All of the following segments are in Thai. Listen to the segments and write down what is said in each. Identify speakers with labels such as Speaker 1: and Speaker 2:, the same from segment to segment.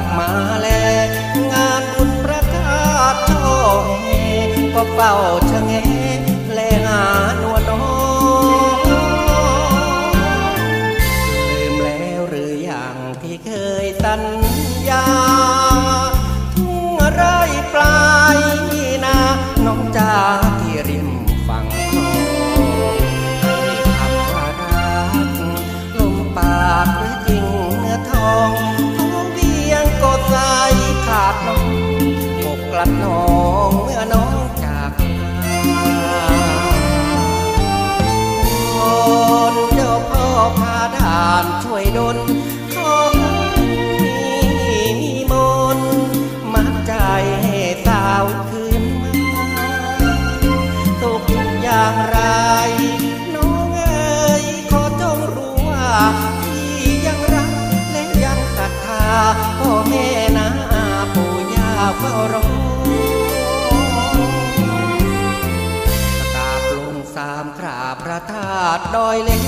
Speaker 1: ับมาแล งานบุญประกาศโอ้ก็เฝ้า ลัดน้องเมื่อน้องจากนอนเจ้าพ่อพาด่านช่วยดนาเฝ้ารอลงสามกราพระธาตุดอยเล็ก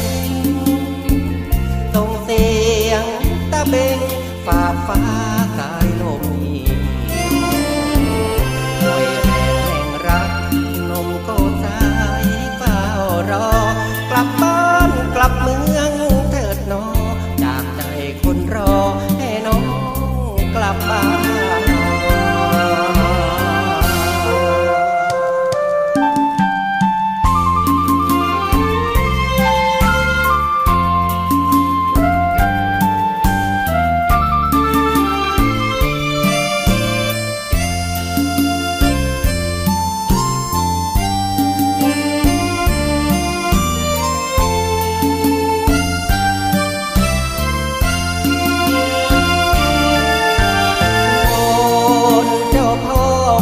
Speaker 1: ส่งเสียงตะเบงฝาฟ้ากายลม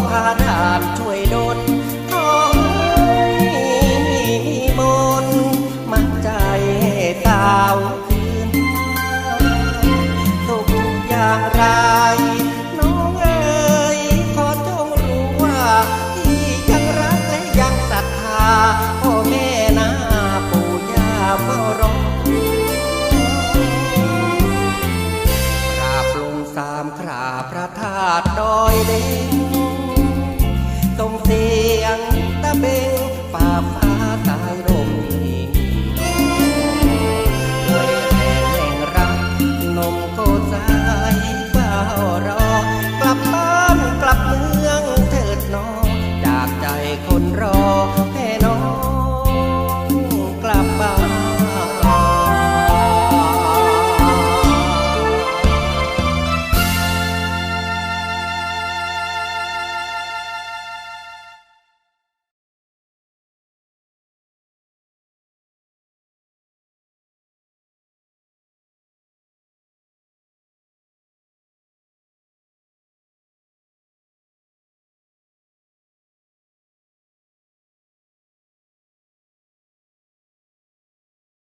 Speaker 1: พาดานช่วยดนน้องมนมันใจสาวคืนทุกอย่างไรน้องเอ๋ยขอจงรู้ว่าที่ยังรักและยังศรัทธาพ่อแม่นาปู่ย่าเฝ้ารอกราบลงสามคราพระธาตุดอยเด่น